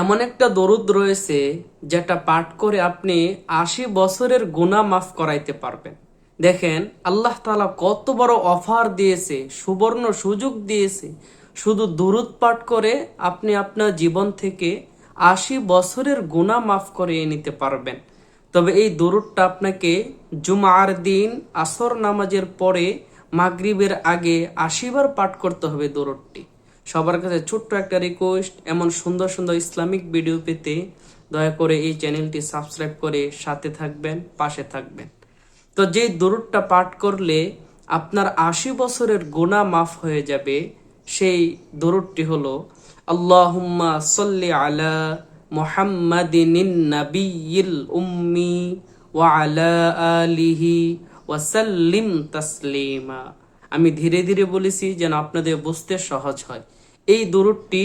এমন একটা দরুদ রয়েছে যেটা পাঠ করে আপনি আশি বছরের গুণা মাফ করাইতে পারবেন। দেখেন, আল্লাহ তালা কত বড় অফার দিয়েছে, সুবর্ণ সুযোগ দিয়েছে। শুধু দরুদ পাঠ করে আপনি আপনার জীবন থেকে আশি বছরের গুণা মাফ করিয়ে নিতে পারবেন। তবে এই দরুদটা আপনাকে জুমার দিন আসর নামাজের পরে মাগরিবের আগে আশিবার পাঠ করতে হবে দরুদটি। সবার কাছে ছোট্ট একটা রিকোয়েস্ট এমন সুন্দর সুন্দর ইসলামিক ভিডিও পেতে দয়া করে এই চ্যানেলটি সাবস্ক্রাইব করে সাথে থাকবেন, পাশে থাকবেন। তো যে দরুদটা পাঠ করলে আপনার আশি বছরের গুণা মাফ হয়ে যাবে, সেই দরুদটি হলো, আল্লাহুম্মা সল্লি আলা মুহাম্মাদিন নাবিয়িল উম্মি ওয়া আলা আলিহি ওয়াসাল্লিম তাসলিমা। আমি ধীরে ধীরে বলেছি যেন আপনাদের বুঝতে সহজ হয়। এই দরুদটি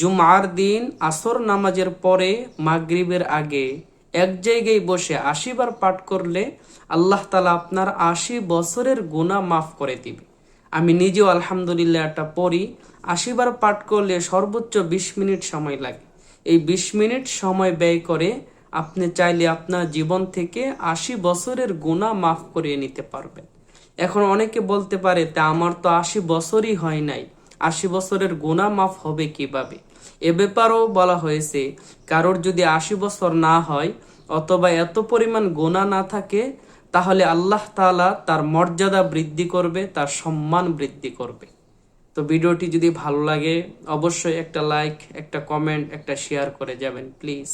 জুমার দিন আসর নামাজের পরে মাগরিবের আগে এক জায়গায় বসে আশিবার পাঠ করলে আল্লাহ তালা আপনার আশি বছরের গুণা মাফ করে দিবে। আমি নিজেও আলহামদুলিল্লাহ একটা পড়ি। আশিবার পাঠ করলে সর্বোচ্চ বিশ মিনিট সময় লাগে। এই বিশ মিনিট সময় ব্যয় করে আপনি চাইলে আপনার জীবন থেকে আশি বছরের গুণা মাফ করিয়ে নিতে পারবেন। এখন অনেকে বলতে পারে, তা আমার তো আশি বছরই হয় নাই। আশি বছরের গোনা মাফ হবে কীভাবে? এ ব্যাপারেও বলা হয়েছে, কারোর যদি আশি বছর না হয়, অথবা এত পরিমাণ গোনা না থাকে, তাহলে আল্লাহ তাআলা তার মর্যাদা বৃদ্ধি করবে, তার সম্মান বৃদ্ধি করবে। তো ভিডিওটি যদি ভালো লাগে, অবশ্যই একটা লাইক, একটা কমেন্ট, একটা শেয়ার করে যাবেন, প্লিজ।